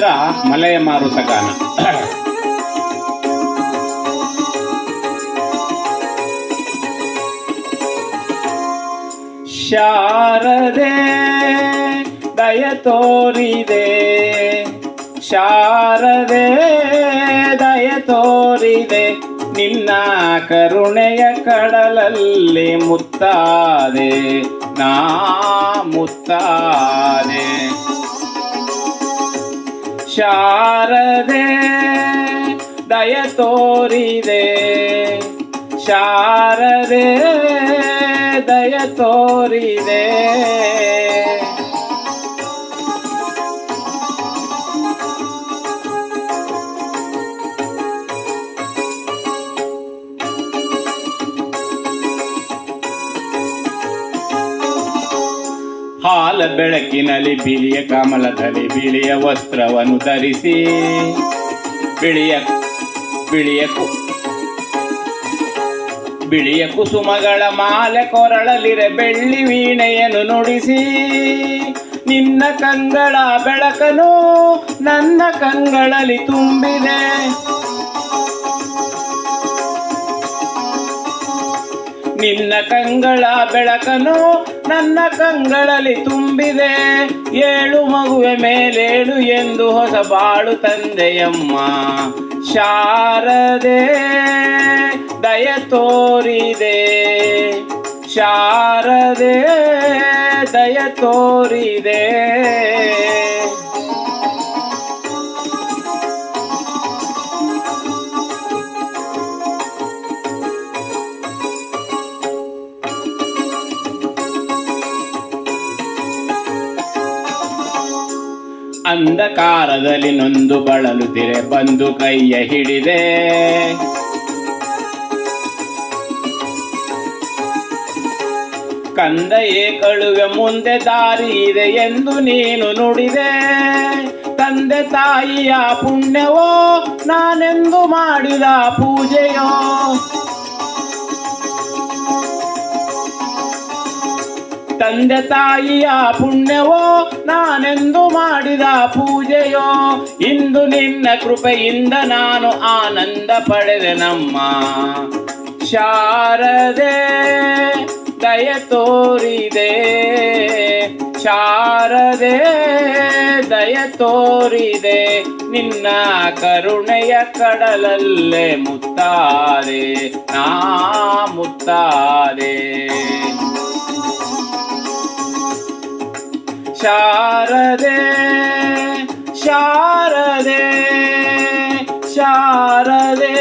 ಚಿತ್ರ ಮಲೆಯ ಮಾರುತಗಾನ ಶಾರದೆ ದಯ ತೋರಿದೆ. ಶಾರದೆ ದಯ ತೋರಿದೆ. ನಿನ್ನ ಕರುಣೆಯ ಕಡಲಲ್ಲಿ ಮುತ್ತಾದೆ. ನಾ ಮುತ್ತಾದೆ. ಶಾರದೆ ದಯ ತೋರಿದೆ. ಶಾರದೆ ದಯ ತೋರಿದೆ. ಹಾಲ ಬೆಳಕಿನಲ್ಲಿ ಬಿಳಿಯ ಕಮಲದಲ್ಲಿ ಬಿಳಿಯ ವಸ್ತ್ರವನ್ನು ಧರಿಸಿ, ಬಿಳಿಯ ಬಿಳಿಯ ಬಿಳಿಯ ಕುಸುಮಗಳ ಮಾಲೆ ಕೊರಳಲಿರೆ ಬೆಳ್ಳಿ ವೀಣೆಯನ್ನು ನುಡಿಸಿ, ನಿನ್ನ ಕಂಗಳ ಬೆಳಕನು ನನ್ನ ಕಂಗಳಲ್ಲಿ ತುಂಬಿದೆ. ನಿನ್ನ ಕಂಗಳ ಬೆಳಕನು ನನ್ನ ಕಂಗಳಲ್ಲಿ ತುಂಬಿದೆ. ಏಳು ಮಗುವೆ ಮೇಲೇಳು ಎಂದು ಹೊಸ ಬಾಳು ತಂದೆಯಮ್ಮ. ಶಾರದೆ, ದಯ ತೋರಿದೆ. ಶಾರದೆ, ದಯ ತೋರಿದೆ. ಅಂಧಕಾರದಲ್ಲಿ ನೊಂದು ಬಳಲುತ್ತಿರೆ ಬಂದು ಕೈಯ ಹಿಡಿದೆ. ಕಂದಯೇ ಕಳುವೆ ಮುಂದೆ ದಾರಿ ಇದೆ ಎಂದು ನೀನು ನುಡಿದೆ. ತಂದೆ ತಾಯಿಯ ಪುಣ್ಯವೋ ನಾನೆಂದು ಮಾಡಿದ ಪೂಜೆಯೋ? ತಂದೆ ತಾಯಿಯ ಪುಣ್ಯವೋ ನಾನೆಂದು ಮಾಡಿದ ಪೂಜೆಯೋ? ಇಂದು ನಿನ್ನ ಕೃಪೆಯಿಂದ ನಾನು ಆನಂದ ಪಡೆದೆ ನಮ್ಮ ಶಾರದೆ, ದಯ ತೋರಿದೆ. ಶಾರದೆ, ದಯ ತೋರಿದೆ. ನಿನ್ನ ಕರುಣೆಯ ಕಡಲಲ್ಲೇ ಮುತ್ತಾರೆ ನಾ ಮುತ್ತಾದೆ. ಶಾರದೆ ಶಾರದೆ ಶಾರದೆ